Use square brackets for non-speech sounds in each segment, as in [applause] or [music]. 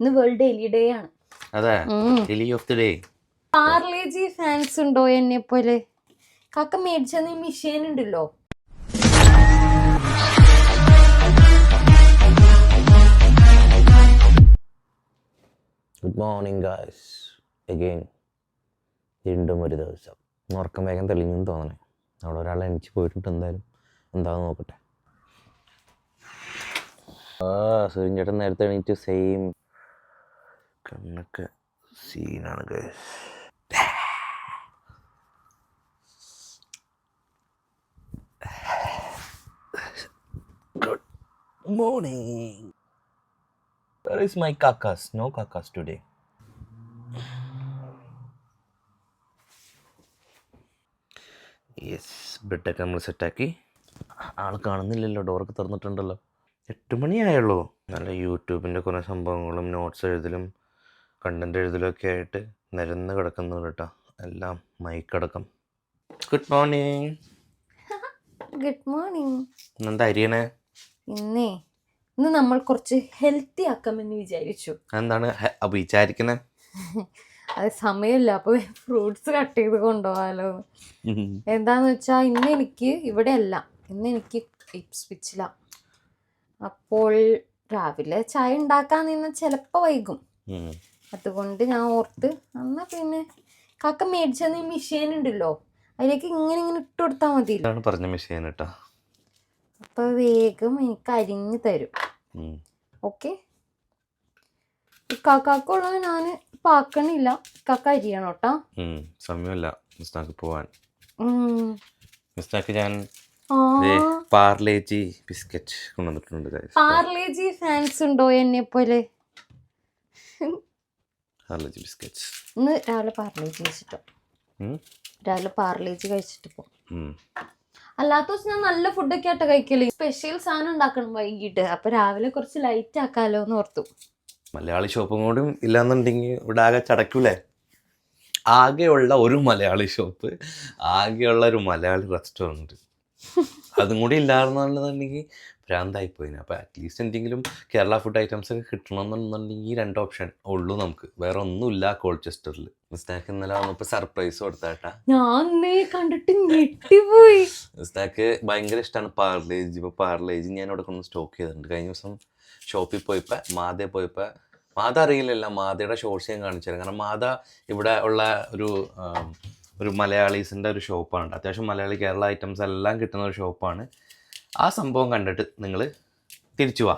ഇന്ന് വേൾഡ് എലി ഡേ ആണ്. അതെ എലി of the day Parle G fans ഉണ്ടോ എന്നെ പോലെ? കാക്ക മേടിച്ച മിഷീൻ ഉണ്ടല്ലോ. ഗുഡ് മോർണിംഗ് ഗായ്സ് എഗെയിൻ വീണ്ടും ഒരു ദിവസം. ഉറക്കം വേഗം തെളിഞ്ഞെന്ന് തോന്നണേ. അവിടെ ഒരാൾ എണിച്ച് പോയിട്ടുണ്ട് എന്തായാലും. എന്താണെന്ന് നോക്കട്ടെ. ആ സൂര്യൻ നേരത്തെ എണീറ്റ് സെയിം കണ്ണൊക്കെ സീനാണ് good morning Where is my kakas? No kakas. Yes ബെഡൊക്കെ നമ്മൾ സെറ്റാക്കി ആൾ കാണുന്നില്ലല്ലോ ഡോറൊക്കെ തുറന്നിട്ടുണ്ടല്ലോ. എട്ട് മണിയായുള്ളൂ നല്ല യൂട്യൂബിന്റെ കുറേ സംഭവങ്ങളും നോട്ട്സ് എഴുതലും കണ്ടന്റ് എഴുതലൊക്കെ ആയിട്ട് നിരന്ന് കിടക്കുന്നു കേട്ടോ. എല്ലാം മൈക്കടക്കം. ഗുഡ് മോർണിംഗ് ഗുഡ് മോർണിംഗ് എന്താ അരിയണേ? ഇന്നേ ഇന്ന് നമ്മൾ കുറച്ച് ഹെൽത്തി ആക്കാമെന്ന് വിചാരിച്ചു. എന്താണ് വിചാരിക്കുന്നത് [laughs] അത് സമയമില്ല അപ്പൊ ഫ്രൂട്ട്സ് കട്ട് ചെയ്ത് കൊണ്ടുപോകാലോ. [laughs] എന്താന്ന് വെച്ചാ ഇന്ന് എനിക്ക് ഇവിടെ അല്ല ഇന്ന് എനിക്ക് സ്വിച്ചില അപ്പോൾ രാവിലെ ചായ ഉണ്ടാക്കാൻ നിന്ന് ചിലപ്പോ വൈകും. അതുകൊണ്ട് ഞാൻ ഓർത്ത് എന്നാ പിന്നെ കാക്ക മേടിച്ച മിഷീൻ ഉണ്ടല്ലോ അതിലേക്ക് ഇങ്ങനെ ഇങ്ങനെ ഇട്ട് കൊടുത്താൽ മതി. പറഞ്ഞ മെഷീൻ കേട്ടോ അപ്പൊ വേഗം എനിക്ക് അരിഞ്ഞു തരും. ഓക്കെ? കാക്കാക്കുള്ളത് ഞാൻ പാക്കണില്ല. കാക്ക അരിയണം കേട്ടാ സമയമല്ല മിസ്റ്റാക്ക് പോവാൻ. മിസ്റ്റാക്ക് ഞാൻ പാർലേജി ബിസ്ക്കറ്റ് കൊണ്ടുവന്നിട്ടുണ്ട്. പാർലേജി ഫാൻസ് ഉണ്ടോ എന്നെ പോലെ പാർലേജി ബിസ്ക്കറ്റ്സ് ഇന്ന് രാവിലെ പാർലേജ് കഴിച്ചിട്ടോ? രാവിലെ പാർലേജ് കഴിച്ചിട്ട് പോ അല്ലാത്ത ദിവസം ഞാൻ നല്ല ഫുഡൊക്കെ ആട്ടോ കഴിക്കൽ. സ്പെഷ്യൽ സാധനം ഉണ്ടാക്കണം വൈകിട്ട്. അപ്പൊ രാവിലെ കുറച്ച് ലൈറ്റ് ആക്കാലോ എന്ന് ഓർത്തു. മലയാളി ഷോപ്പും കൂടി ഇല്ലാന്നുണ്ടെങ്കിൽ ഇവിടെ ആകെ ചടക്കൂലേ ആകെയുള്ള ഒരു മലയാളി ഷോപ്പ് ആകെയുള്ള ഒരു മലയാളി റെസ്റ്റോറന്റ് [laughs] അതും കൂടി ഇല്ലായിരുന്നുണ്ടെന്നുണ്ടെങ്കിൽ ഭ്രാന്തായി പോയിന് അപ്പോൾ അറ്റ്ലീസ്റ്റ് എന്തെങ്കിലും കേരള ഫുഡ് ഐറ്റംസ് ഒക്കെ കിട്ടണമെന്നുണ്ടെങ്കിൽ ഈ രണ്ട് ഓപ്ഷൻ ഉള്ളൂ നമുക്ക്. വേറെ ഒന്നുമില്ല കോൾചെസ്റ്ററിൽ മിസ്റ്റാക്ക് ഇന്നലെ വന്നപ്പോൾ സർപ്രൈസ് കൊടുത്താട്ടാ. ഞാൻ കണ്ടിട്ട് ഞെട്ടിപ്പോയി. മിസ്റ്റാക്ക് ഭയങ്കര ഇഷ്ടമാണ് പാർലേജ് ഇപ്പോൾ പാർലേജ് ഞാൻ ഇവിടെ കൊണ്ട് സ്റ്റോക്ക് ചെയ്തിട്ടുണ്ട്. കഴിഞ്ഞ ദിവസം ഷോപ്പിൽ പോയപ്പോൾ മാതയെ പോയപ്പോൾ മാത അറിയില്ലല്ല. മാതയുടെ ഷോർട്സ് ഞാൻ കാണിച്ചു തരാം കാരണം മാത ഇവിടെ ഉള്ള ഒരു ഒരു മലയാളീസിന്റെ ഒരു ഷോപ്പാണ് അത്യാവശ്യം മലയാളി കേരള ഐറ്റംസ് എല്ലാം കിട്ടുന്ന ഒരു ഷോപ്പാണ് ആ സംഭവം കണ്ടിട്ട് നിങ്ങൾ തിരിച്ചു വാ.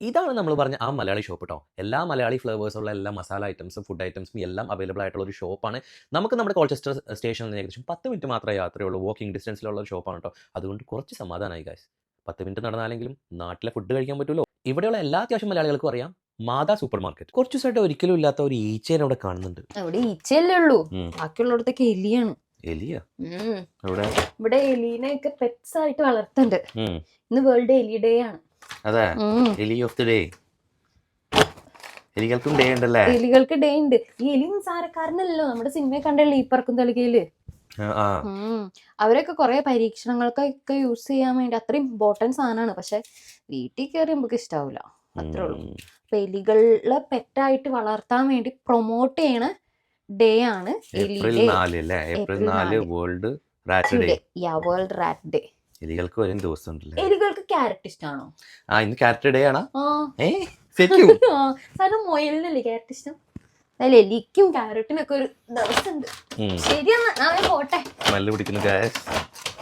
ഇതാണ് നമ്മൾ പറഞ്ഞ ആ മലയാളി ഷോപ്പ് കേട്ടോ എല്ലാ മലയാളി ഫ്ലേവേഴ്സുള്ള എല്ലാ മസാല ഐറ്റംസും ഫുഡ് ഐറ്റംസും എല്ലാം അവൈലബിൾ ആയിട്ടുള്ള ഒരു ഷോപ്പാണ് നമുക്ക് നമ്മുടെ കോൾച്ചസ്റ്റർ സ്റ്റേഷനിൽ നിന്ന് ഏകദേശം പത്ത് മിനിറ്റ് മാത്രമേ യാത്രയുള്ളൂ വാക്കിംഗ് ഡിസ്റ്റൻസിലുള്ള ഒരു ഷോപ്പാണ് കേട്ടോ അതുകൊണ്ട് കുറച്ച് സമാധാനമായി ഗായ്സ് പത്ത് മിനിറ്റ് നടന്നാലെങ്കിലും നാട്ടിലെ ഫുഡ് കഴിക്കാൻ പറ്റുമല്ലോ ഇവിടെയുള്ള എല്ലാ അത്യാവശ്യം മലയാളികൾക്കും അറിയാം. മാതാ സൂപ്പർ മാർക്കറ്റ് കുറച്ച് ദിവസമായിട്ട് ഒരിക്കലും ഇല്ലാത്ത ഒരു ഈച്ചേനെ അവിടെ കാണുന്നുണ്ട്. അവിടെ ഈച്ചയല്ലേ ഉള്ളൂ. ബാക്കിയുള്ളിടത്തൊക്കെ എലിയാണ്. എലിയ? ഇവിടെ എലീനെയൊക്കെ പെറ്റ്സ് ആയിട്ട് വളർത്തുന്നുണ്ട്. ഇന്ന് വേൾഡ് എലി ഡേ ആണ്. അതെ എലി ഓഫ് ദി ഡേ എലികൾക്കും ഡേ ഉണ്ടല്ലേ? എലികൾക്ക് ഡേ ഉണ്ട്. ഈ എലി നിസാരക്കാരനല്ലോ നമ്മുടെ സിനിമ കണ്ടല്ലേ ഈ പറക്കും തളികയിൽ? അവരൊക്കെ കുറെ പരീക്ഷണങ്ങൾക്കൊക്കെ യൂസ് ചെയ്യാൻ വേണ്ടി അത്രയും ഇമ്പോർട്ടന്റ് സാധനമാണ്. പക്ഷെ വീട്ടിൽ കയറി നമുക്ക് ഇഷ്ടാവില്ല അത്രേ ഉള്ളൂ. അപ്പൊ എലികളെ പെറ്റായിട്ട് വളർത്താൻ വേണ്ടി പ്രൊമോട്ട് ചെയ്യണ ഡേ ആണ് ഏപ്രിൽ ഡേ നാല് അല്ലേ ഏപ്രിൽ നാല്. World rat day yeah world rat day എലികൾക്ക് ഒരു ദിവസം ഉണ്ടല്ലേ എലികൾക്ക് ക്യാരറ്റ് ഇഷ്ടമാണോ ആ ഇന്ന് ക്യാരറ്റ് ഡേ ആണോ? ശരിക്കും? [laughs] കാരണം മൊയലിനല്ലേ ക്യാരറ്റ് ഇഷ്ടം? അല്ല എലിക്കും ക്യാരറ്റിനൊക്കെ ഒരു ദിവസം ഉണ്ട്. ശരിയെന്നാ ഞാൻ പോട്ടെ. സ്മെല്ല് പിടിക്കുന്ന ഗ്യാസ്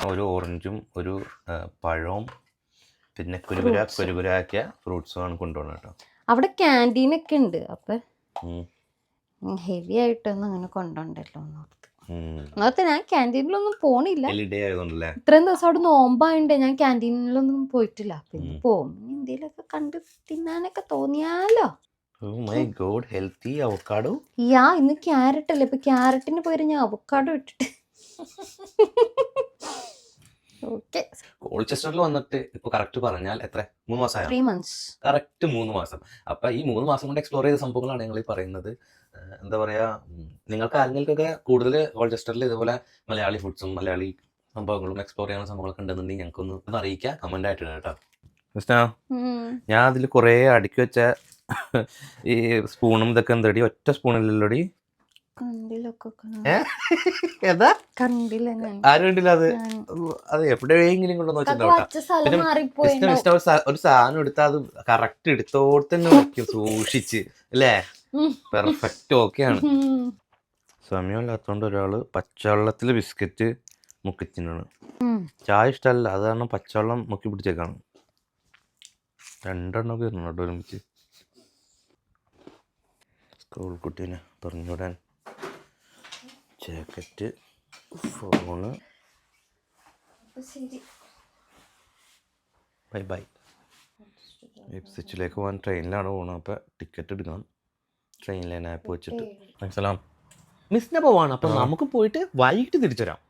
ഒരു ഓറഞ്ചും ഒരു പഴവും പിന്നെ കുരുകുര. കുരുകുരാക്കിയ ഫ്രൂട്ട്സും ആണ് കൊണ്ടുപോകണം കേട്ടോ. അവിടെ ക്യാന്റീൻ ഒക്കെ ഉണ്ട് അപ്പൊ. ഹെവി ആയിട്ടൊന്നും അങ്ങനെ കൊണ്ടുണ്ടല്ലോ എന്നോർത്ത് അങ്ങനത്തെ ഞാൻ ക്യാന്റീനിലൊന്നും പോണില്ല. ഇത്രയും ദിവസം അവിടെ നോമ്പായോണ്ട് ഞാൻ ക്യാന്റീനിലൊന്നും പോയിട്ടില്ല. പിന്നെ. പോകും. എന്തെങ്കിലുമൊക്കെ കണ്ട് തിന്നാനൊക്കെ തോന്നിയാലോ? അവക്കാഡോ യാ ഇന്ന് ക്യാരറ്റ് അല്ലേ? ഇപ്പൊ ക്യാരറ്റിന് പോയി ഞാൻ അവക്കാഡോ ഇട്ടിട്ട്. ഓക്കെ കോൾച്ചസ്റ്ററിൽ വന്നിട്ട് ഇപ്പൊ കറക്റ്റ് പറഞ്ഞാൽ എത്ര? മൂന്ന് മാസം കറക്റ്റ് മൂന്ന് മാസം. അപ്പൊ ഈ മൂന്ന് മാസം കൊണ്ട് എക്സ്പ്ലോർ ചെയ്ത സംഭവങ്ങളാണ് ഞങ്ങൾ ഈ പറയുന്നത്. എന്താ പറയാ നിങ്ങൾക്ക് ആരെങ്കിലൊക്കെ കൂടുതൽ ഓൾജസ്റ്ററിൽ ഇതുപോലെ മലയാളി ഫുഡ്സും മലയാളി സംഭവങ്ങളും എക്സ്പ്ലോർ ചെയ്യുന്ന സംഭവങ്ങളൊക്കെ ഉണ്ടെന്നുണ്ടെങ്കിൽ ഞങ്ങൾക്കൊന്ന് ഒന്ന് അറിയിക്കുക കമന്റ് ആയിട്ട് കേട്ടോ. കൃഷ്ണ ഞാൻ അതിൽ കുറേ അടുക്കി വെച്ച ഈ സ്പൂണും ഇതൊക്കെ എന്തടി? ഒറ്റ സ്പൂണിലല്ലോടി? അത്. അത് എവിടെയെങ്കിലും ഒരു സാധനം എടുത്താൽ അത് കറക്റ്റ് എടുത്തോടത്തന്നെ സൂക്ഷിച്ച് അല്ലേ. പെർഫെക്റ്റ് ഓക്കെയാണ്. സമയമില്ലാത്തതുകൊണ്ട് ഒരാൾ പച്ചവെള്ളത്തിൽ ബിസ്ക്കറ്റ് മുക്കിച്ചിനാണ് ചായ ഇഷ്ടമല്ല അത് കാരണം പച്ചവെള്ളം മുക്കി പിടിച്ചേക്കാണ്. രണ്ടെണ്ണമൊക്കെ ഇരുന്നു കേട്ടോ ഒരുമിച്ച്? സ്കൂൾ കുട്ടീനെ പറഞ്ഞുവിടാൻ ജാക്കറ്റ് ഫോണ് ശരി. ബൈ ബൈ എപ്സിച്ചിലേക്ക് പോകാൻ ട്രെയിനിലാണ് പോകുന്നത് അപ്പോൾ ടിക്കറ്റ് എടുക്കണം. ട്രെയിനിലെ ആപ്പ് വെച്ചിട്ട്. മനസ്സിലാവും? മിസ്സിനെ പോവാണ് അപ്പം നമുക്ക് പോയിട്ട് വൈകിട്ട് തിരിച്ചു വരാം